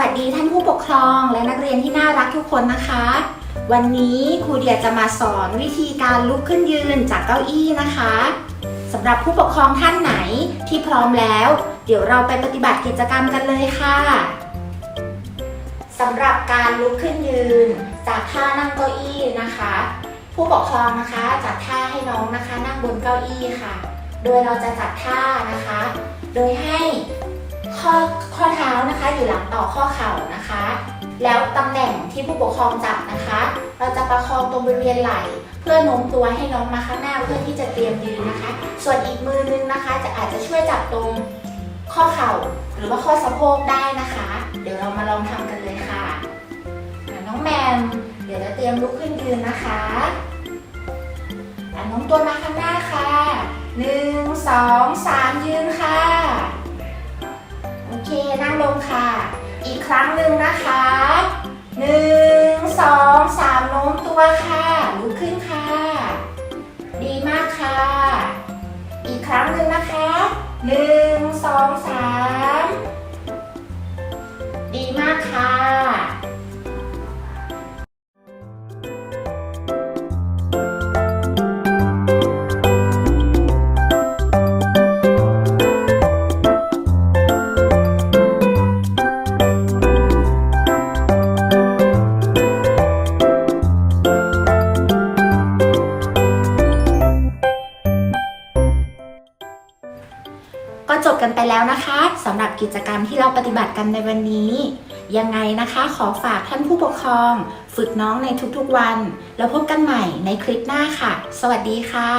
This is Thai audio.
วัสดีท่านผู้ปกครองและนักเรียนที่น่ารักทุกคนนะคะ วันนี้ครูเดียจะมาสอนวิธีการลุกขึ้นยืนจากเก้าอี้นะคะสำหรับผู้ปกครองท่านไหนที่พร้อมแล้ว เดี๋ยวเราไปปฏิบัติกิจกรรมกันเลยค่ะสำหรับการลุกขึ้นยืน จากท่านั่งเก้าอี้นะคะ ผู้ปกครองนะคะจัดท่าให้น้องนะคะนั่งบนเก้าอี้ค่ะ โดยเราจะจัดท่านะคะ โดยให้ข้อ อยู่หลังต่อข้อเข่านะคะ แล้วตำแหน่งที่ผู้ปกครองจับนะคะ เราจะประคองตรงบริเวณไหล่เพื่อโน้มตัวให้น้องมาข้างหน้าเพื่อที่จะเตรียมยืนนะคะ ส่วนอีกมือนึงนะคะ จะอาจจะช่วยจับตรงข้อเข่าหรือว่าข้อสะโพกได้นะคะ เดี๋ยวเรามาลองทำกันเลยค่ะ น้องแมมเดี๋ยวจะเตรียมลุกขึ้นยืนนะคะน้องตัวมาข้างหน้าค่ะหนึ่งสองสามยืนค่ะ ค่ะ อีกครั้งหนึ่งนะคะหนึ่งสองสามโน้มตัวค่ะลุกขึ้นค่ะ ดีมากค่ะ อีกครั้งหนึ่งนะคะหนึ่งสองสามดีมาก็จบกันไปแล้วนะคะสำหรับกิจกรรมที่เราปฏิบัติกันในวันนี้ ยังไงนะคะ ขอฝากท่านผู้ปกครอง ฝึกน้องในทุกๆวัน แล้วพบกันใหม่ในคลิปหน้าค่ะ สวัสดีค่ะ